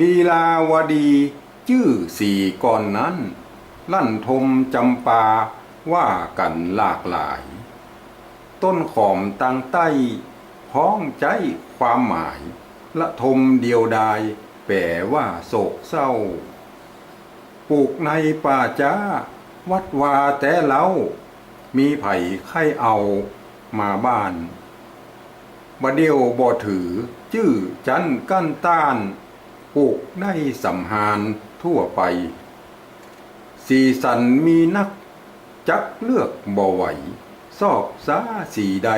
ลีลาวดีชื่อสี่ก่อนนั้น ลั่นทมจำปาว่ากันหลากหลาย ต้นขอมตังใต้พ้องใจความหมาย ละทมเดียวดายแปลว่าโศกเศร้า ปลูกในป่าจ้า วัดวาแต่เล้า มีไผ่ไข่เอามาบ้านบ่เดียวบ่ถือ จื้อจันกั้นต้าน ปลูกในสำหารทั่วไป สีสันมีนัก จักเลือกบ่ไหวซอกซาสีใด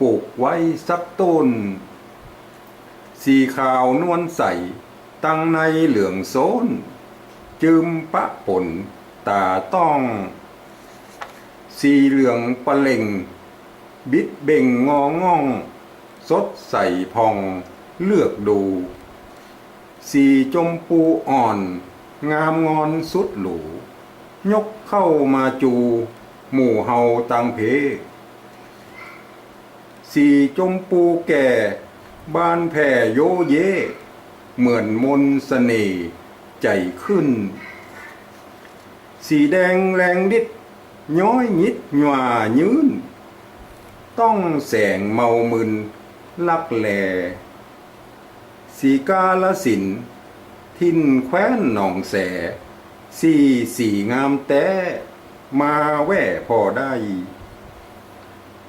ปลูกไว้สักต้น สีขาวนวลใส ตั้งในเหลืองโซนจึมปะผลตาต้อง สีเหลืองปะเล่ง บิดเบ่งงอง่อง สดใสพอง เลือกดู สีจมพูอ่อน งามงอนสุดหรูยกเข้ามาจู หมู่เฮาตังเพ สีจมปูแก่ บานแผ่โยเย เหมือนมนสเสน่ห์ใจขึ้น สีแดงแรงดิดย้อยยิดหว่ายืน ต้องแสงเมามึนลักแหล สีกาลสิน ทินแคว้นหนองแส สีสีงามแต้มาแว่พอได้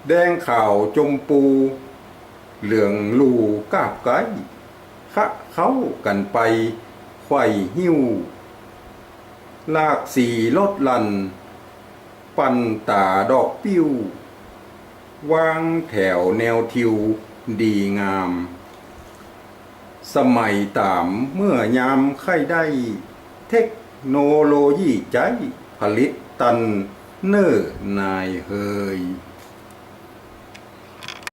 แดงข่าวจมปู เหลืองลูกาบไกคะเข้ากันไปไข่หิ้ว ลากสีลดลัน ปันตาดอกปิ้ว วางแถวแนวทิวดีงาม สมัยตามเมื่อยามไข้ได้ เทคโนโลยีใจผลิตตันเนอร์นายเฮย